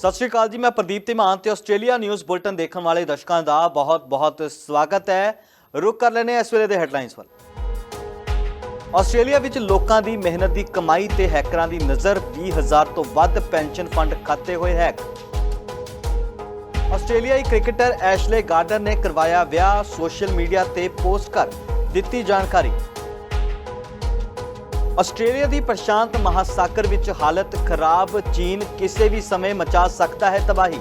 ਸਤਿ ਸ਼੍ਰੀ ਅਕਾਲ ਜੀ, ਮੈਂ ਪ੍ਰਦੀਪ ਧੀਮਾਨ ਤੇ ਆਸਟ੍ਰੇਲੀਆ ਨਿਊਜ਼ ਬੁਲਟਨ ਦੇਖਣ ਵਾਲੇ ਦਰਸ਼ਕਾਂ ਦਾ ਬਹੁਤ-ਬਹੁਤ ਸਵਾਗਤ ਹੈ। ਰੁਕ ਕਰ ਲੈਨੇ ਇਸ ਵੇਲੇ ਦੇ ਹੈਡਲਾਈਨਸ ਵੱਲ। ਆਸਟ੍ਰੇਲੀਆ ਵਿੱਚ ਲੋਕਾਂ ਦੀ ਮਿਹਨਤ ਦੀ ਕਮਾਈ ਤੇ ਹੈਕਰਾਂ ਦੀ ਨਜ਼ਰ 20000 ਤੋਂ ਵੱਧ ਪੈਨਸ਼ਨ ਫੰਡ ਖਾਤੇ ਹੋਏ ਹੈਕ। ਆਸਟ੍ਰੇਲੀਆਈ ਕ੍ਰਿਕਟਰ ਐਸ਼ਲੇ ਗਾਰਡਨ ਨੇ ਕਰਵਾਇਆ ਵਿਆਹ, ਸੋਸ਼ਲ ਮੀਡੀਆ ਤੇ ਪੋਸਟ ਕਰ ਦਿੱਤੀ ਜਾਣਕਾਰੀ। ਆਸਟ੍ਰੇਲੀਆ ਦੀ ਪ੍ਰਸ਼ਾਂਤ ਮਹਾਸਾਗਰ ਵਿੱਚ ਹਾਲਤ ਖਰਾਬ, ਚੀਨ ਕਿਸੇ ਵੀ ਸਮੇਂ ਮਚਾ ਸਕਦਾ ਹੈ ਤਬਾਹੀ।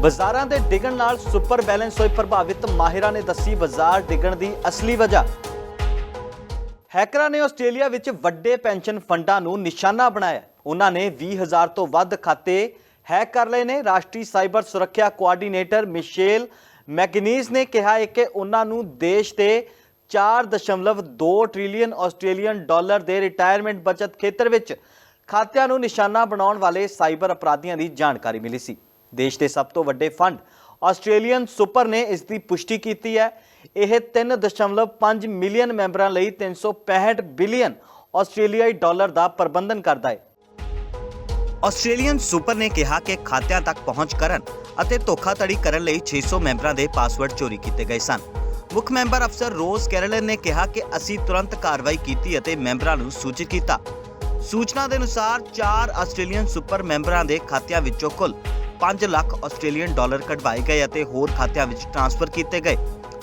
ਬਾਜ਼ਾਰਾਂ ਦੇ ਡਿੱਗਣ ਨਾਲ ਸੁਪਰ ਬੈਲੈਂਸ ਹੋਏ ਪ੍ਰਭਾਵਿਤ, ਮਾਹਿਰਾਂ ਨੇ ਦੱਸੀ ਬਾਜ਼ਾਰ ਡਿੱਗਣ ਦੀ ਅਸਲੀ ਵਜ੍ਹਾ। ਹੈਕਰਾਂ ਨੇ ਆਸਟ੍ਰੇਲੀਆ ਵਿੱਚ ਵੱਡੇ ਪੈਨਸ਼ਨ ਫੰਡਾਂ ਨੂੰ ਨਿਸ਼ਾਨਾ ਬਣਾਇਆ। ਉਹਨਾਂ ਨੇ 20000 ਤੋਂ ਵੱਧ ਖਾਤੇ ਹੈਕ ਕਰ ਲਏ ਨੇ। ਰਾਸ਼ਟਰੀ ਸਾਈਬਰ ਸੁਰੱਖਿਆ ਕੋਆਰਡੀਨੇਟਰ ਮਿਸ਼ੇਲ ਮੈਗਨੀਜ਼ ਨੇ ਕਿਹਾ ਹੈ ਕਿ ਉਹਨਾਂ ਨੂੰ ਦੇਸ਼ ਦੇ 4.2 ਟ੍ਰਿਲੀਅਨ ਆਸਟ੍ਰੇਲੀਅਨ ਡਾਲਰ ਦੇ ਰਿਟਾਇਰਮੈਂਟ ਬਚਤ ਖੇਤਰ ਵਿੱਚ ਖਾਤਿਆਂ ਨੂੰ ਨਿਸ਼ਾਨਾ ਬਣਾਉਣ ਵਾਲੇ ਸਾਈਬਰ ਅਪਰਾਧੀਆਂ ਦੀ ਜਾਣਕਾਰੀ ਮਿਲੀ ਸੀ। ਦੇਸ਼ ਦੇ ਸਭ ਤੋਂ ਵੱਡੇ ਫੰਡ ਆਸਟ੍ਰੇਲੀਅਨ ਸੁਪਰ ਨੇ ਇਸ ਦੀ ਪੁਸ਼ਟੀ ਕੀਤੀ ਹੈ। ਇਹ 3.5 ਮਿਲੀਅਨ ਮੈਂਬਰਾਂ ਲਈ 365 ਬਿਲੀਅਨ ਆਸਟ੍ਰੇਲੀਆਈ ਡਾਲਰ ਦਾ ਪ੍ਰਬੰਧਨ ਕਰਦਾ ਹੈ। ਆਸਟ੍ਰੇਲੀਅਨ ਸੁਪਰ ਨੇ ਕਿਹਾ ਕਿ ਖਾਤਿਆਂ ਤੱਕ ਪਹੁੰਚ ਕਰਨ ਅਤੇ ਧੋਖਾਧੜੀ ਕਰਨ ਲਈ 600 ਮੈਂਬਰਾਂ ਦੇ ਪਾਸਵਰਡ ਚੋਰੀ ਕੀਤੇ ਗਏ ਸਨ। ਮੁੱਖ ਮੈਂਬਰ ਅਫਸਰ ਰੋਜ਼ ਕੈਰਲਨ ਨੇ ਕਿਹਾ ਕਿ ਅਸੀਂ ਤੁਰੰਤ ਕਾਰਵਾਈ ਕੀਤੀ ਅਤੇ ਮੈਂਬਰਾਂ ਨੂੰ ਸੂਚਿਤ ਕੀਤਾ। ਸੂਚਨਾ ਦੇ ਅਨੁਸਾਰ 4 ਆਸਟ੍ਰੇਲੀਅਨ ਸੁਪਰ ਮੈਂਬਰਾਂ ਦੇ ਖਾਤਿਆਂ ਵਿੱਚੋਂ ਕੁੱਲ 5 ਲੱਖ ਆਸਟ੍ਰੇਲੀਅਨ ਡਾਲਰ ਕਢਵਾਏ ਗਏ ਅਤੇ ਹੋਰ ਖਾਤਿਆਂ ਵਿੱਚ ਟ੍ਰਾਂਸਫਰ ਕੀਤੇ ਗਏ।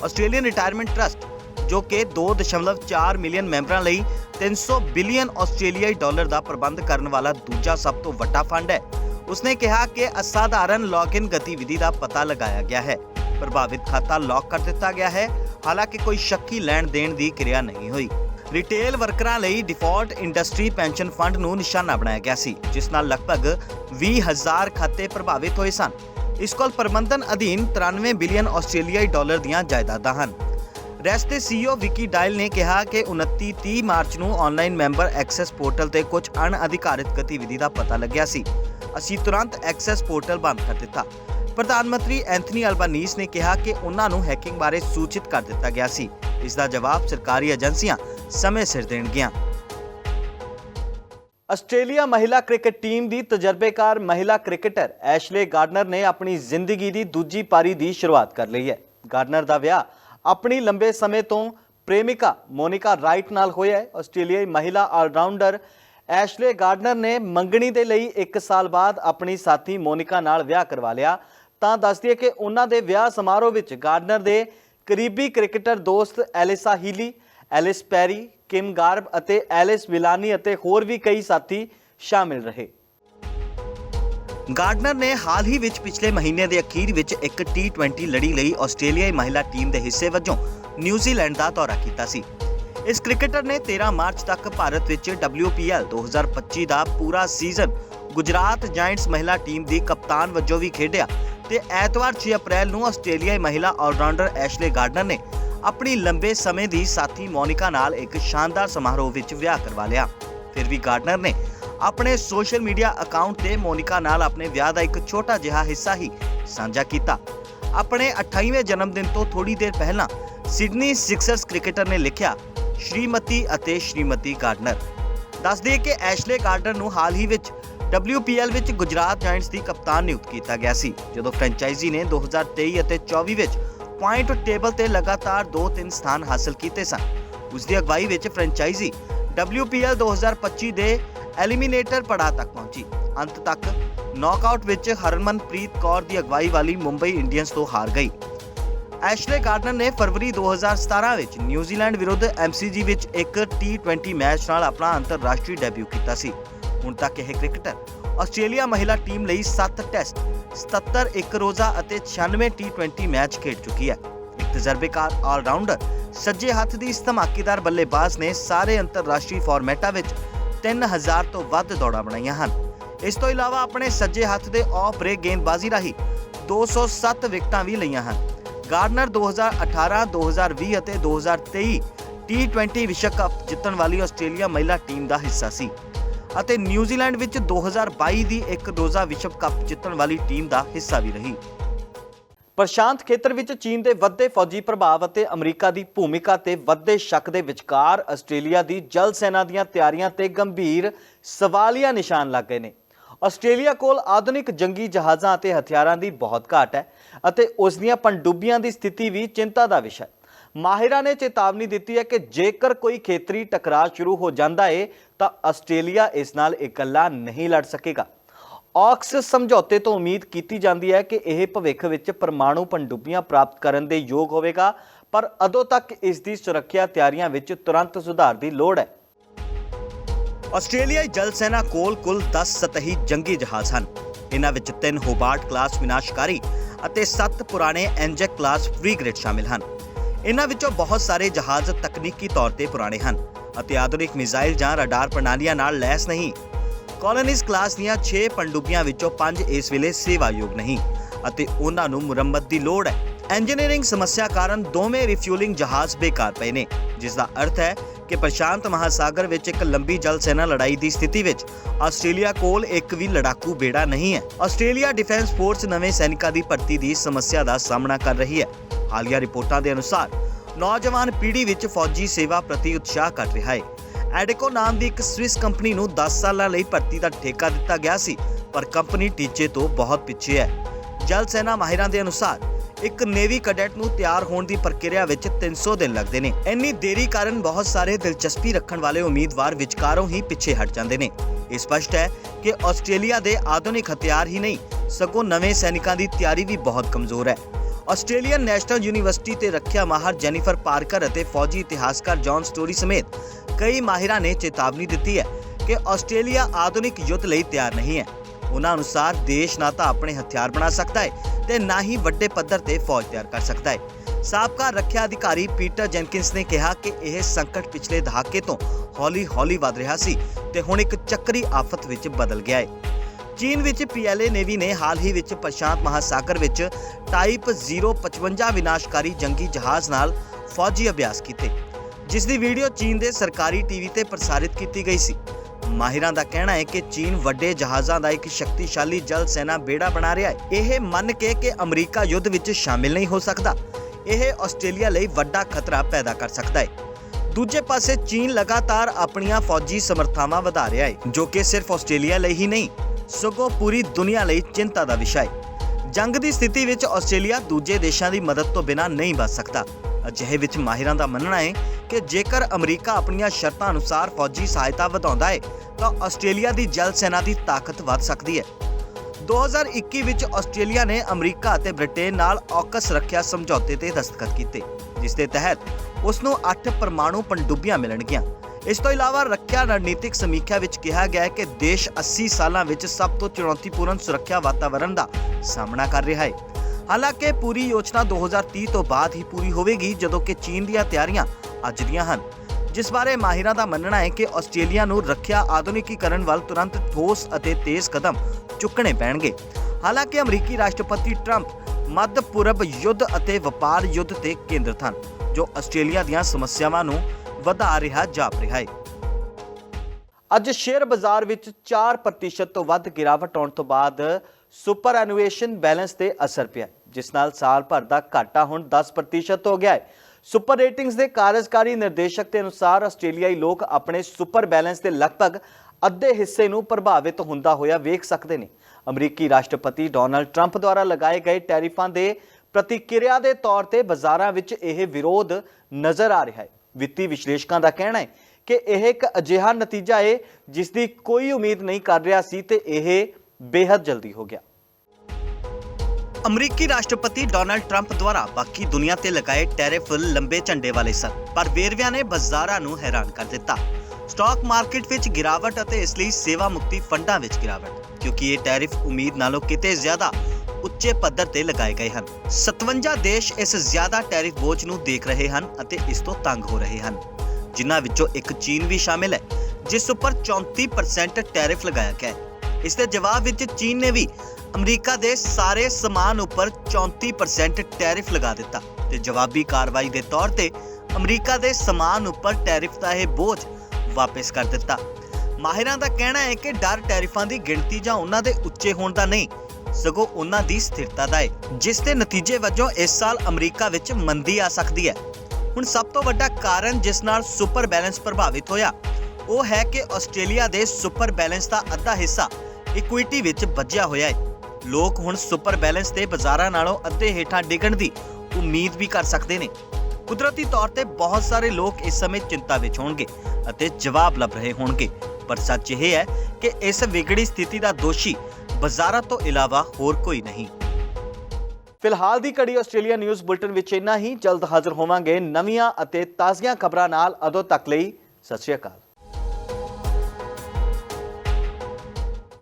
ਆਸਟ੍ਰੇਲੀਅਨ ਰਿਟਾਇਰਮੈਂਟ ਟਰਸਟ, ਜੋ ਕਿ 2.4 ਮਿਲੀਅਨ ਮੈਂਬਰਾਂ ਲਈ 300 ਬਿਲੀਅਨ ਆਸਟ੍ਰੇਲੀਆਈ ਡਾਲਰ ਦਾ ਪ੍ਰਬੰਧ ਕਰਨ ਵਾਲਾ ਦੂਜਾ ਸਭ ਤੋਂ ਵੱਡਾ ਫੰਡ ਹੈ। ਉਸਨੇ ਕਿਹਾ ਕਿ ਅਸਾਧਾਰਨ ਲੌਗਇਨ ਗਤੀਵਿਧੀ ਦਾ ਪਤਾ ਲਗਾਇਆ ਗਿਆ ਹੈ। ਪ੍ਰਭਾਵਿਤ ਖਾਤਾ ਲੌਕ ਕਰ ਦਿੱਤਾ ਗਿਆ ਹੈ। ਹਾਲਾਂਕਿ ਕੋਈ ਸ਼ੱਕੀ ਲੈਣ ਦੇਣ ਦੀ ਕਿਰਿਆ ਨਹੀਂ ਹੋਈ। ਰਿਟੇਲ ਵਰਕਰਾਂ ਲਈ ਡਿਫਾਲਟ ਇੰਡਸਟਰੀ ਪੈਨਸ਼ਨ ਫੰਡ ਨੂੰ ਨਿਸ਼ਾਨਾ ਬਣਾਇਆ ਗਿਆ ਸੀ, ਜਿਸ ਨਾਲ ਲਗਭਗ 20000 ਖਾਤੇ ਪ੍ਰਭਾਵਿਤ ਹੋਏ ਸਨ। ਇਸ ਕੋਲ ਪ੍ਰਬੰਧਨ ਅਧੀਨ 93 ਬਿਲੀਅਨ ਆਸਟ੍ਰੇਲੀਆਈ ਡਾਲਰ ਦੀਆਂ ਜਾਇਦਾਦਾਂ ਹਨ। ਰੈਸਟ ਦੇ ਸੀਈਓ ਵਿਕੀ ਡਾਇਲ ਨੇ ਕਿਹਾ ਕਿ 29-30 ਮਾਰਚ ਨੂੰ ਆਨਲਾਈਨ ਮੈਂਬਰ ਐਕਸੈਸ ਪੋਰਟਲ ਤੇ ਕੁਝ ਅਣਅਧਿਕਾਰਿਤ ਗਤੀਵਿਧੀ ਦਾ ਪਤਾ ਲੱਗਿਆ ਸੀ। ਅਸੀਂ ਤੁਰੰਤ ਐਕਸੈਸ ਪੋਰਟਲ ਬੰਦ ਕਰ ਦਿੱਤਾ। ਪ੍ਰਧਾਨ ਮੰਤਰੀ ਐਂਥਨੀ ਅਲਬਾਨੀਸ ਨੇ ਕਿਹਾ ਕਿ ਉਹਨਾਂ ਨੂੰ ਹੈਕਿੰਗ ਬਾਰੇ ਸੂਚਿਤ ਕਰ ਦਿੱਤਾ ਗਿਆ ਸੀ। ਇਸ ਦਾ ਜਵਾਬ ਸਰਕਾਰੀ ਏਜੰਸੀਆਂ ਸਮੇਂ ਸਿਰ ਦੇਣਗੀਆਂ। ਆਸਟ੍ਰੇਲੀਆ ਮਹਿਲਾ ਕ੍ਰਿਕਟ ਟੀਮ ਦੀ ਤਜਰਬੇਕਾਰ ਮਹਿਲਾ ਕ੍ਰਿਕਟਰ ਐਸ਼ਲੇ ਗਾਰਡਨਰ ਨੇ ਆਪਣੀ ਜ਼ਿੰਦਗੀ ਦੀ ਦੂਜੀ ਪਾਰੀ ਦੀ ਸ਼ੁਰੂਆਤ ਕਰ ਲਈ ਹੈ। ਗਾਰਡਨਰ ਦਾ ਵਿਆਹ ਆਪਣੀ ਲੰਬੇ ਸਮੇਂ ਤੋਂ ਪ੍ਰੇਮਿਕਾ ਮੋਨਿਕਾ ਰਾਈਟ ਨਾਲ ਹੋਇਆ ਹੈ। ਆਸਟ੍ਰੇਲੀਆਈ ਮਹਿਲਾ ਆਲਰਾਊਂਡਰ ਐਸ਼ਲੇ ਗਾਰਡਨਰ ਨੇ ਮੰਗਣੀ ਦੇ ਲਈ 1 ਸਾਲ ਬਾਅਦ ਆਪਣੀ ਸਾਥੀ ਮੋਨਿਕਾ ਨਾਲ ਵਿਆਹ ਕਰਵਾ ਲਿਆ। ਤਾਂ ਦੱਸਦੀ ਹੈ ਕਿ ਉਹਨਾਂ ਦੇ ਵਿਆਹ ਸਮਾਰੋਹ ਵਿੱਚ ਗਾਰਡਨਰ ਦੇ ਕਰੀਬੀ ਕ੍ਰਿਕਟਰ ਦੋਸਤ ਐਲਿਸਾ ਹੀਲੀ, ਐਲਿਸ ਪੈਰੀ, ਕਿਮ ਗਾਰਬ ਅਤੇ ਐਲਿਸ ਵਿਲਾਨੀ ਅਤੇ ਹੋਰ ਵੀ ਕਈ ਸਾਥੀ ਸ਼ਾਮਿਲ ਰਹੇ। ਗਾਰਡਨਰ ਨੇ ਹਾਲ ਹੀ ਵਿੱਚ ਪਿਛਲੇ ਮਹੀਨੇ ਦੇ ਅਖੀਰ ਵਿੱਚ ਇੱਕ T20 ਲੜੀ ਲਈ ਆਸਟ੍ਰੇਲੀਆਈ ਮਹਿਲਾ ਟੀਮ ਦੇ ਹਿੱਸੇ ਵਜੋਂ ਨਿਊਜ਼ੀਲੈਂਡ ਦਾ ਦੌਰਾ ਕੀਤਾ ਸੀ। ਇਸ ਕ੍ਰਿਕਟਰ ਨੇ 13 ਮਾਰਚ ਤੱਕ ਭਾਰਤ ਵਿੱਚ WPL 2025 ਦਾ ਪੂਰਾ ਸੀਜ਼ਨ ਗੁਜਰਾਤ ਜਾਇੰਟਸ ਮਹਿਲਾ ਟੀਮ ਦੀ ਕਪਤਾਨ ਵਜੋਂ ਵੀ ਖੇਡਿਆ ਤੇ ਐਤਵਾਰ 6 ਅਪ੍ਰੈਲ ਨੂੰ ਆਸਟ੍ਰੇਲੀਆਈ ਮਹਿਲਾ ਆਲਰਾਊਂਡਰ ਐਸ਼ਲੇ ਗਾਰਡਨਰ ਨੇ ਆਪਣੀ ਲੰਬੇ ਸਮੇਂ ਦੀ ਸਾਥੀ ਮੋਨਿਕਾ ਨਾਲ ਇੱਕ ਸ਼ਾਨਦਾਰ ਸਮਾਰੋਹ ਵਿੱਚ ਵਿਆਹ ਕਰਵਾ ਲਿਆ। ਫਿਰ ਵੀ ਗਾਰਡਨਰ ਨੇ ਆਪਣੇ ਸੋਸ਼ਲ ਮੀਡੀਆ ਅਕਾਊਂਟ ਤੇ ਮੋਨਿਕਾ ਨਾਲ ਆਪਣੇ ਵਿਆਹ ਦਾ ਇੱਕ ਛੋਟਾ ਜਿਹਾ ਹਿੱਸਾ ਹੀ ਸਾਂਝਾ ਕੀਤਾ। ਆਪਣੇ 28ਵੇਂ ਜਨਮ ਦਿਨ ਤੋਂ ਥੋੜੀ ਦੇਰ ਪਹਿਲਾਂ ਸਿਡਨੀ ਸਿਕਸਰਸ ਕ੍ਰਿਕਟਰ ਨੇ ਲਿਖਿਆ, ਸ਼੍ਰੀਮਤੀ ਅਤੇ ਸ਼੍ਰੀਮਤੀ ਗਾਰਡਨਰ। ਦੱਸ ਕਿ ਐਸ਼ਲੇ ਗਾਰਡਨਰ ਨੂੰ ਹਾਲ ਹੀ ਵਿੱਚ WPL ਵਿੱਚ ਗੁਜਰਾਤ ਜਾਇੰਟਸ ਦੀ ਕਪਤਾਨ ਨਿਯੁਕਤ ਕੀਤਾ ਗਿਆ ਸੀ, ਜਦੋਂ ਫਰੈਂਚਾਈਜ਼ੀ ਨੇ 2023 ਅਤੇ 24 ਵਿੱਚ ਪੁਆਇੰਟ ਟੇਬਲ ਤੇ ਲਗਾਤਾਰ 2-3 ਸਥਾਨ ਹਾਸਲ ਕੀਤੇ ਸਨ। ਉਸ ਦੀ ਅਗਵਾਈ ਵਿੱਚ ਫਰੈਂਚਾਈਜ਼ੀ WPL 2025 ਦੇ ਐਲੀਮੀਨੇਟਰ ਪੜਾਅ ਤੱਕ ਪਹੁੰਚੀ। ਅੰਤ ਤੱਕ ਨੌਕਆਊਟ ਵਿੱਚ ਹਰਮਨਪ੍ਰੀਤ ਕੌਰ ਦੀ ਅਗਵਾਈ ਵਾਲੀ ਮੁੰਬਈ ਇੰਡੀਅਨਸ ਤੋਂ ਹਾਰ ਗਈ। ਐਸ਼ਲੇ ਗਾਰਡਨਰ ਨੇ ਫਰਵਰੀ 2017 ਵਿੱਚ ਨਿਊਜ਼ੀਲੈਂਡ ਵਿਰੁੱਧ MCG ਵਿੱਚ ਇੱਕ T20 ਮੈਚ ਨਾਲ ਆਪਣਾ ਅੰਤਰਰਾਸ਼ਟਰੀ ਡੈਬਿਊ ਕੀਤਾ ਸੀ। ਹੁਣ ਤੱਕ ਇਹ ਕ੍ਰਿਕਟਰ ਆਸਟ੍ਰੇਲੀਆ ਮਹਿਲਾ ਟੀਮ ਲਈ 7 ਟੈਸਟ 77 ਇੱਕ ਰੋਜ਼ਾ ਅਤੇ 96 T20 ਮੈਚ ਖੇਡ ਚੁੱਕੀ ਹੈ। ਇੱਕ ਤਜਰਬੇਕਾਰ ਆਲਰਾਊਂਡਰ ਸੱਜੇ ਹੱਥ ਦੀ ਇਸ ਧਮਾਕੇਦਾਰ ਬੱਲੇਬਾਜ਼ ਨੇ ਸਾਰੇ ਅੰਤਰਰਾਸ਼ਟਰੀ ਫਾਰਮੈਟਾਂ ਵਿੱਚ 3000 ਤੋਂ ਵੱਧ ਦੌੜਾਂ ਬਣਾਈਆਂ ਹਨ। ਇਸ ਤੋਂ ਇਲਾਵਾ ਆਪਣੇ ਸੱਜੇ ਹੱਥ ਦੇ ਆਫ ਬ੍ਰੇਕ ਗੇਂਦਬਾਜ਼ੀ ਰਾਹੀਂ 207 ਵਿਕਟਾਂ ਵੀ ਲਈਆਂ ਹਨ। ਗਾਰਡਨਰ 2018, 2020 ਅਤੇ 2023 T20 ਵਿਸ਼ਵ ਕੱਪ ਜਿੱਤਣ ਵਾਲੀ ਆਸਟ੍ਰੇਲੀਆ ਮਹਿਲਾ ਟੀਮ ਦਾ ਹਿੱਸਾ ਸੀ। ਅਤੇ ਨਿਊਜ਼ੀਲੈਂਡ ਵਿੱਚ 2022 ਦੀ ਇੱਕ ਰੋਜ਼ਾ ਵਿਸ਼ਵ ਕੱਪ ਜਿੱਤਣ ਵਾਲੀ ਟੀਮ ਦਾ ਹਿੱਸਾ ਵੀ ਰਹੀ। ਪ੍ਰਸ਼ਾਂਤ ਖੇਤਰ ਵਿੱਚ ਚੀਨ ਦੇ ਵੱਧਦੇ ਫੌਜੀ ਪ੍ਰਭਾਵ ਅਤੇ ਅਮਰੀਕਾ ਦੀ ਭੂਮਿਕਾ ਤੇ ਵੱਧਦੇ ਸ਼ੱਕ ਦੇ ਵਿਚਕਾਰ ਆਸਟ੍ਰੇਲੀਆ ਦੀ ਜਲ ਸੈਨਾ ਦੀਆਂ ਤਿਆਰੀਆਂ ਤੇ ਗੰਭੀਰ ਸਵਾਲੀਆ ਨਿਸ਼ਾਨ ਲੱਗ ਗਏ ਨੇ। ਆਸਟ੍ਰੇਲੀਆ ਕੋਲ ਆਧੁਨਿਕ ਜੰਗੀ ਜਹਾਜ਼ਾਂ ਅਤੇ ਹਥਿਆਰਾਂ ਦੀ ਬਹੁਤ ਘਾਟ ਹੈ ਅਤੇ ਉਸ ਦੀਆਂ ਪਣਡੁੱਬੀਆਂ ਦੀ ਸਥਿਤੀ ਵੀ ਚਿੰਤਾ ਦਾ ਵਿਸ਼ਾ ਹੈ। ਮਾਹਿਰਾਂ ਨੇ ਚੇਤਾਵਨੀ ਦਿੱਤੀ ਹੈ ਕਿ ਜੇਕਰ ਕੋਈ ਖੇਤਰੀ ਟਕਰਾਅ ਸ਼ੁਰੂ ਹੋ ਜਾਂਦਾ ਏ ਤਾਂ ਆਸਟ੍ਰੇਲੀਆ ਇਸ ਨਾਲ ਇਕੱਲਾ ਨਹੀਂ ਲੜ ਸਕੇਗਾ। ਔਕਸ ਸਮਝੌਤੇ ਤੋਂ ਉਮੀਦ ਕੀਤੀ ਜਾਂਦੀ ਹੈ ਕਿ ਇਹ ਭਵਿੱਖ ਵਿੱਚ ਪਰਮਾਣੂ ਪਣਡੁੱਬੀਆਂ ਪ੍ਰਾਪਤ ਕਰਨ ਦੇ ਯੋਗ ਹੋਵੇਗਾ, ਪਰ ਅਦੋਂ ਤੱਕ ਇਸ ਦੀ ਸੁਰੱਖਿਆ ਤਿਆਰੀਆਂ ਵਿੱਚ ਤੁਰੰਤ ਸੁਧਾਰ ਦੀ ਲੋੜ ਹੈ। ਆਸਟ੍ਰੇਲੀਆਈ ਜਲ ਸੈਨਾ ਕੋਲ ਕੁੱਲ 10 ਸਤਹੀ ਜੰਗੀ ਜਹਾਜ਼ ਹਨ। ਇਹਨਾਂ ਵਿੱਚ 3 ਹੋਬਾਰਟ ਕਲਾਸ ਵਿਨਾਸ਼ਕਾਰੀ ਅਤੇ 7 ਪੁਰਾਣੇ ਐਂਜੈਕ ਕਲਾਸ ਫ੍ਰੀਗੇਟ ਸ਼ਾਮਿਲ ਹਨ। ਇਹਨਾਂ ਵਿੱਚੋਂ ਬਹੁਤ ਸਾਰੇ ਜਹਾਜ਼ ਤਕਨੀਕੀ ਤੌਰ ਤੇ ਪੁਰਾਣੇ ਹਨ। ਅਤੇ ਆਧੁਨਿਕ ਮਿਜ਼ਾਈਲ ਜਾਂ ਰਡਾਰ ਪ੍ਰਣਾਲੀਆਂ ਨਾਲ ਲੈਸ ਨਹੀਂ। ਕੋਲੋਨਿਸ ਕਲਾਸ ਦੀਆਂ 6 ਪਣਡੁੱਬੀਆਂ ਵਿੱਚੋਂ 5 ਇਸ ਵੇਲੇ ਸੇਵਾਯੋਗ ਨਹੀਂ ਅਤੇ ਉਹਨਾਂ ਨੂੰ ਮੁਰੰਮਤ ਦੀ ਲੋੜ ਹੈ। ਇੰਜੀਨੀਅਰਿੰਗ ਸਮੱਸਿਆ ਕਾਰਨ ਦੋਵੇਂ ਰਿਫਿਊਲਿੰਗ ਜਹਾਜ਼ ਬੇਕਾਰ ਪਏ ਨੇ ਜਿਸ ਦਾ ਅਰਥ ਹੈ ਕਿ ਪ੍ਰਸ਼ਾਂਤ ਮਹਾਸਾਗਰ ਵਿੱਚ ਇੱਕ ਲੰਬੀ ਜਲ ਸੈਨਾ ਲੜਾਈ ਦੀ ਸਥਿਤੀ ਵਿੱਚ ਆਸਟ੍ਰੇਲੀਆ ਕੋਲ ਇੱਕ ਵੀ ਲੜਾਕੂ ਬੇੜਾ ਨਹੀਂ ਹੈ। ਆਸਟ੍ਰੇਲੀਆ ਡਿਫੈਂਸ ਫੋਰਸ ਨਵੇਂ ਸੈਨਿਕਾਂ ਦੀ ਭਰਤੀ ਦੀ ਸਮੱਸਿਆ ਦਾ ਸਾਹਮਣਾ ਕਰ ਰਹੀ ਹੈ। ਹਾਲੀਆ ਰਿਪੋਰਟਾਂ ਦੇ ਅਨੁਸਾਰ ਨੌਜਵਾਨ ਪੀੜ੍ਹੀ ਵਿੱਚ ਫੌਜੀ ਸੇਵਾ ਪ੍ਰਤੀ ਉਤਸ਼ਾਹ ਘਟ ਰਿਹਾ ਹੈ। ਐਡਿਕੋ ਨਾਮ ਦੀ ਇੱਕ ਸਵਿਸ ਕੰਪਨੀ ਨੂੰ 10 ਸਾਲਾਂ ਲਈ ਭਰਤੀ ਦਾ ਠੇਕਾ ਦਿੱਤਾ ਗਿਆ ਸੀ, ਪਰ ਕੰਪਨੀ ਟੀਚੇ ਤੋਂ ਬਹੁਤ ਪਿੱਛੇ ਹੈ। ਜਲ ਸੈਨਾ ਮਾਹਿਰਾਂ ਦੇ ਅਨੁਸਾਰ, ਇੱਕ ਨੇਵੀ ਕੈਡਟ ਨੂੰ ਤਿਆਰ ਹੋਣ ਦੀ ਪ੍ਰਕਿਰਿਆ ਵਿੱਚ 300 ਦਿਨ ਲੱਗਦੇ ਨੇ। ਇੰਨੀ ਦੇਰੀ ਕਾਰਨ ਬਹੁਤ ਸਾਰੇ ਦਿਲਚਸਪੀ ਰੱਖਣ ਵਾਲੇ ਉਮੀਦਵਾਰ ਵਿਚਕਾਰੋਂ ਹੀ ਪਿੱਛੇ ਹਟ ਜਾਂਦੇ ਨੇ। ਇਹ ਸਪਸ਼ਟ ਹੈ ਕਿ ਆਸਟ੍ਰੇਲੀਆ ਦੇ ਆਧੁਨਿਕ ਹਥਿਆਰ ਹੀ ਨਹੀਂ, ਸਗੋਂ ਨਵੇਂ ਸੈਨਿਕਾਂ ਦੀ ਤਿਆਰੀ ਵੀ ਬਹੁਤ ਕਮਜ਼ੋਰ ਹੈ। ਆਸਟ੍ਰੇਲੀਅਨ ਨੈਸ਼ਨਲ ਯੂਨੀਵਰਸਿਟੀ ਤੇ ਰੱਖਿਆ ਮਾਹਰ ਜੈਨੀਫਰ ਪਾਰਕਰ ਅਤੇ ਫੌਜੀ ਇਤਿਹਾਸਕਾਰ ਜੌਨ ਸਟੋਰੀ ਸਮੇਤ ਕਈ ਮਾਹਿਰਾਂ ਨੇ ਚੇਤਾਵਨੀ ਦਿੱਤੀ ਹੈ ਕਿ ਆਸਟ੍ਰੇਲੀਆ ਆਧੁਨਿਕ ਯੁੱਧ ਲਈ ਤਿਆਰ ਨਹੀਂ ਹੈ। ਉਹਨਾਂ ਅਨੁਸਾਰ ਦੇਸ਼ ਨਾ ਤਾਂ ਆਪਣੇ ਹਥਿਆਰ ਬਣਾ ਸਕਦਾ ਹੈ ਤੇ ਨਾ ਹੀ ਵੱਡੇ ਪੱਧਰ ਤੇ ਫੌਜ ਤਿਆਰ ਕਰ ਸਕਦਾ ਹੈ। ਸਾਬਕਾ ਰੱਖਿਆ ਅਧਿਕਾਰੀ ਪੀਟਰ ਜੈਨਕਿੰਸ ਨੇ ਕਿਹਾ ਕਿ ਇਹ ਸੰਕਟ ਪਿਛਲੇ ਦਹਾਕੇ ਤੋਂ ਹੌਲੀ-ਹੌਲੀ ਵਧ ਰਿਹਾ ਸੀ ਤੇ ਹੁਣ ਇੱਕ ਚੱਕਰੀ ਆਫਤ ਵਿੱਚ ਬਦਲ ਗਿਆ ਹੈ। ਚੀਨ ਵਿੱਚ ਪੀਐਲਏ ਨੇਵੀ ਨੇ ਹਾਲ ਹੀ ਵਿੱਚ ਪ੍ਰਸ਼ਾਂਤ ਮਹਾਸਾਗਰ ਵਿੱਚ ਟਾਈਪ 055 ਵਿਨਾਸ਼ਕਾਰੀ ਜੰਗੀ ਜਹਾਜ਼ ਨਾਲ ਫੌਜੀ ਅਭਿਆਸ ਕੀਤੇ, ਜਿਸ ਦੀ ਵੀਡੀਓ ਚੀਨ ਦੇ ਸਰਕਾਰੀ ਟੀਵੀ ਤੇ ਪ੍ਰਸਾਰਿਤ ਕੀਤੀ ਗਈ ਸੀ। ਮਾਹਿਰਾਂ ਦਾ ਕਹਿਣਾ ਹੈ ਕਿ ਚੀਨ ਵੱਡੇ ਜਹਾਜ਼ਾਂ ਦਾ ਇੱਕ ਸ਼ਕਤੀਸ਼ਾਲੀ ਜਲ ਸੈਨਾ ਬੇੜਾ ਬਣਾ ਰਿਹਾ ਹੈ। ਇਹ ਮੰਨ ਕੇ ਕਿ ਅਮਰੀਕਾ ਯੁੱਧ ਵਿੱਚ ਸ਼ਾਮਿਲ ਨਹੀਂ ਹੋ ਸਕਦਾ। ਇਹ ਆਸਟ੍ਰੇਲੀਆ ਲਈ ਵੱਡਾ ਖਤਰਾ ਪੈਦਾ ਕਰ ਸਕਦਾ ਹੈ। ਦੂਜੇ ਪਾਸੇ, ਚੀਨ ਲਗਾਤਾਰ ਆਪਣੀਆਂ ਫੌਜੀ ਸਮਰੱਥਾਵਾਂ ਵਧਾ ਰਿਹਾ ਹੈ, ਜੋ ਕਿ ਸਿਰਫ ਆਸਟ੍ਰੇਲੀਆ ਲਈ ਹੀ ਨਹੀਂ ਸਗੋਂ ਪੂਰੀ ਦੁਨੀਆ ਲਈ ਚਿੰਤਾ ਦਾ ਵਿਸ਼ਾ ਹੈ। ਜੰਗ ਦੀ ਸਥਿਤੀ ਵਿੱਚ ਆਸਟ੍ਰੇਲੀਆ ਦੂਜੇ ਦੇਸ਼ਾਂ ਦੀ ਮਦਦ ਤੋਂ ਬਿਨਾਂ ਨਹੀਂ ਬਚ ਸਕਦਾ। ਅਜਿਹੇ ਵਿੱਚ ਮਾਹਿਰਾਂ ਦਾ ਮੰਨਣਾ ਹੈ ਕਿ ਜੇਕਰ ਅਮਰੀਕਾ ਆਪਣੀਆਂ ਸ਼ਰਤਾਂ ਅਨੁਸਾਰ ਫੌਜੀ ਸਹਾਇਤਾ ਵਧਾਉਂਦਾ ਹੈ, ਤਾਂ ਆਸਟ੍ਰੇਲੀਆ ਦੀ ਜਲ ਸੈਨਾ ਦੀ ਤਾਕਤ ਵੱਧ ਸਕਦੀ ਹੈ। 2021 ਵਿੱਚ ਆਸਟ੍ਰੇਲੀਆ ਨੇ ਅਮਰੀਕਾ ਅਤੇ ਬ੍ਰਿਟੇਨ ਨਾਲ ਔਕਸ ਰੱਖਿਆ ਸਮਝੌਤੇ ਤੇ ਦਸਤਖਤ ਕੀਤੇ, ਜਿਸ ਦੇ ਤਹਿਤ ਉਸ ਨੂੰ 8 ਪਰਮਾਣੂ ਪਣਡੁੱਬੀਆਂ ਮਿਲਣਗੀਆਂ। ਇਸ ਤੋਂ ਇਲਾਵਾ ਰੱਖਿਆ ਰਣਨੀਤਿਕ ਸਮੀਖਿਆ ਵਿੱਚ ਕਿਹਾ ਗਿਆ ਹੈ ਕਿ ਦੇਸ਼ 80 ਸਾਲਾਂ ਵਿੱਚ ਸਭ ਤੋਂ ਚੁਣੌਤੀਪੂਰਨ ਸੁਰੱਖਿਆ ਵਾਤਾਵਰਣ ਦਾ ਸਾਹਮਣਾ ਕਰ ਰਿਹਾ ਹੈ। ਹਾਲਾਂਕਿ ਪੂਰੀ ਯੋਜਨਾ 2030 ਤੋਂ ਬਾਅਦ ਹੀ ਪੂਰੀ ਹੋਵੇਗੀ, ਜਦੋਂ ਕਿ ਚੀਨ ਦੀਆਂ ਤਿਆਰੀਆਂ ਅੱਜ ਦੀਆਂ ਹਨ। ਜਿਸ ਬਾਰੇ ਮਾਹਿਰਾਂ ਦਾ ਮੰਨਣਾ ਹੈ ਕਿ ਆਸਟ੍ਰੇਲੀਆ ਨੂੰ ਰੱਖਿਆ ਆਧੁਨਿਕੀਕਰਨ ਵੱਲ ਤੁਰੰਤ ਠੋਸ ਅਤੇ ਤੇਜ਼ ਕਦਮ ਚੁੱਕਣੇ ਪੈਣਗੇ। ਹਾਲਾਂਕਿ ਅਮਰੀਕੀ ਰਾਸ਼ਟਰਪਤੀ ਟਰੰਪ ਮੱਧ ਪੂਰਬ ਯੁੱਧ ਅਤੇ ਵਪਾਰ ਯੁੱਧ ਤੇ ਕੇਂਦਰਿਤ ਹਨ, ਜੋ ਆਸਟ੍ਰੇਲੀਆ ਦੀਆਂ ਸਮੱਸਿਆਵਾਂ ਨੂੰ ਵਧਾ ਰਿਹਾ ਜਾਪ ਰਿਹਾ ਹੈ। ਅੱਜ ਸ਼ੇਅਰ ਬਾਜ਼ਾਰ ਵਿੱਚ 4% ਤੋਂ ਵੱਧ ਗਿਰਾਵਟ ਆਉਣ ਤੋਂ ਬਾਅਦ ਸੁਪਰ ਐਨੂਏਸ਼ਨ ਬੈਲੈਂਸ ਤੇ ਅਸਰ ਪਿਆ ਜਿਸ ਨਾਲ ਸਾਲ ਭਰ ਦਾ ਘਾਟਾ ਹੁਣ 10% ਹੋ ਗਿਆ ਹੈ। ਸੁਪਰ ਰੇਟਿੰਗਸ ਦੇ ਕਾਰਜਕਾਰੀ ਨਿਰਦੇਸ਼ਕ ਦੇ ਅਨੁਸਾਰ ਆਸਟ੍ਰੇਲੀਆਈ ਲੋਕ ਆਪਣੇ ਸੁਪਰ ਬੈਲੈਂਸ ਦੇ ਲਗਭਗ ਅੱਧੇ ਹਿੱਸੇ ਨੂੰ ਪ੍ਰਭਾਵਿਤ ਹੁੰਦਾ ਹੋਇਆ ਵੇਖ ਸਕਦੇ ਨੇ। ਅਮਰੀਕੀ ਰਾਸ਼ਟਰਪਤੀ ਡੋਨਲਡ ਟਰੰਪ ਦੁਆਰਾ ਲਗਾਏ ਗਏ ਟੈਰਿਫਾਂ ਦੇ ਪ੍ਰਤੀਕਿਰਿਆ ਦੇ ਤੌਰ ਤੇ ਬਾਜ਼ਾਰਾਂ ਵਿੱਚ ਇਹ ਵਿਰੋਧ ਨਜ਼ਰ ਆ ਰਿਹਾ ਹੈ। ਵਿੱਤੀ ਵਿਸ਼ਲੇਸ਼ਕਾਂ ਦਾ ਕਹਿਣਾ ਹੈ ਕਿ ਇਹ ਇੱਕ ਅਜਿਹਾ ਨਤੀਜਾ ਹੈ ਜਿਸ ਦੀ ਕੋਈ ਉਮੀਦ ਨਹੀਂ ਕਰ ਰਿਹਾ ਸੀ ਤੇ ਇਹ ਬੇहद ਜਲਦੀ ਹੋ ਗਿਆ। ਅਮਰੀਕੀ ਰਾਸ਼ਟਰਪਤੀ ਡੋਨਾਲਡ ਟਰੰਪ ਦੁਆਰਾ ਬਾਕੀ ਦੁਨੀਆ ਤੇ ਲਗਾਏ ਟੈਰਿਫ ਲੰਬੇ ਝੰਡੇ ਵਾਲੇ ਸਨ, ਪਰ ਵੇਰਵਿਆਂ ਨੇ ਬਾਜ਼ਾਰਾਂ ਨੂੰ ਹੈਰਾਨ ਕਰ ਦਿੱਤਾ। ਸਟਾਕ ਮਾਰਕੀਟ ਵਿੱਚ ਗਿਰਾਵਟ ਅਤੇ ਇਸ ਲਈ ਸੇਵਾ ਮੁਕਤੀ ਫੰਡਾਂ ਵਿੱਚ ਗਿਰਾਵਟ, ਕਿਉਂਕਿ ਇਹ ਟੈਰਿਫ ਉਮੀਦ ਨਾਲੋਂ ਕਿਤੇ ਜ਼ਿਆਦਾ ਉੱਚੇ ਪੱਧਰ ਤੇ ਲਗਾਏ ਗਏ ਹਨ। 57 ਦੇਸ਼ ਇਸ ਜ਼ਿਆਦਾ ਟੈਰਿਫ ਬੋਝ ਨੂੰ ਦੇਖ ਰਹੇ ਹਨ ਅਤੇ ਇਸ ਤੋਂ ਤੰਗ ਹੋ ਰਹੇ ਹਨ। ਜਿਨ੍ਹਾਂ ਵਿੱਚੋਂ ਇੱਕ ਚੀਨ ਵੀ ਸ਼ਾਮਿਲ ਹੈ, ਜਿਸ ਉੱਪਰ 34% ਟੈਰਿਫ ਲਗਾਇਆ ਗਿਆ ਹੈ। ਇਸ ਦੇ ਜਵਾਬ ਵਿੱਚ ਚੀਨ ਨੇ ਵੀ ਅਮਰੀਕਾ ਦੇ ਸਾਰੇ ਸਮਾਨ ਉੱਪਰ 34% ਟੈਰਿਫ ਲਗਾ ਦਿੱਤਾ ਤੇ ਜਵਾਬੀ ਕਾਰਵਾਈ ਦੇ ਤੌਰ ਤੇ ਅਮਰੀਕਾ ਦੇ ਸਮਾਨ ਉੱਪਰ ਟੈਰਿਫ ਦਾ ਇਹ ਬੋਝ ਵਾਪਸ ਕਰ ਦਿੱਤਾ। ਮਾਹਿਰਾਂ ਦਾ ਕਹਿਣਾ ਹੈ ਕਿ ਡਰ ਟੈਰਿਫਾਂ ਦੀ ਗਿਣਤੀ ਜਾਂ ਉਹਨਾਂ ਦੇ ਉੱਚੇ ਹੋਣ ਦਾ ਨਹੀਂ ਸਗੋਂ ਉਹਨਾਂ ਦੀ ਸਥਿਰਤਾ ਦਾ ਹੈ ਜਿਸ ਦੇ ਨਤੀਜੇ ਵਜੋਂ ਇਸ ਸਾਲ ਅਮਰੀਕਾ ਵਿੱਚ ਮੰਦੀ ਆ ਸਕਦੀ ਹੈ। ਹੁਣ ਸਭ ਤੋਂ ਵੱਡਾ ਕਾਰਨ ਜਿਸ ਨਾਲ ਸੁਪਰ ਬੈਲੈਂਸ ਪ੍ਰਭਾਵਿਤ ਹੋਇਆ, ਉਹ ਹੈ ਕਿ ਆਸਟ੍ਰੇਲੀਆ ਦੇ ਸੁਪਰ ਬੈਲੈਂਸ ਦਾ ਅੱਧਾ ਹਿੱਸਾ ਇਕੁਇਟੀ ਵਿੱਚ ਵੱਜਿਆ ਹੋਇਆ ਹੈ ਲੋਕ ਹੁਣ ਸੁਪਰ ਬੈਲੈਂਸ ਤੇ ਬਾਜ਼ਾਰਾਂ ਨਾਲੋਂ ਅੱਧੇ ਹੇਠਾਂ ਡਿੱਗਣ ਦੀ ਉਮੀਦ ਵੀ ਕਰ ਸਕਦੇ ਨੇ। ਕੁਦਰਤੀ ਤੌਰ ਤੇ ਬਹੁਤ ਸਾਰੇ ਲੋਕ ਇਸ ਸਮੇਂ ਚਿੰਤਾ ਵਿੱਚ ਹੋਣਗੇ ਅਤੇ ਜਵਾਬ ਲੱਭ ਰਹੇ ਹੋਣਗੇ। ਪਰ ਸੱਚ ਇਹ ਹੈ ਕਿ ਇਸ ਵਿਗੜੀ ਸਥਿਤੀ ਦਾ ਦੋਸ਼ੀ ਬਾਜ਼ਾਰਾਂ ਤੋਂ ਇਲਾਵਾ ਹੋਰ ਕੋਈ ਨਹੀਂ। ਫਿਲਹਾਲ ਦੀ ਘੜੀ ਆਸਟ੍ਰੇਲੀਆ ਨਿਊਜ਼ ਬੁਲਟਨ ਵਿੱਚ ਇੰਨਾ ਹੀ। ਜਲਦ ਹਾਜ਼ਰ ਹੋਵਾਂਗੇ ਨਵੀਆਂ ਅਤੇ ਤਾਜ਼ੀਆਂ ਖਬਰਾਂ ਨਾਲ। ਅਦੋਂ ਤੱਕ ਲਈ ਸਤਿ ਸ਼੍ਰੀ ਅਕਾਲ।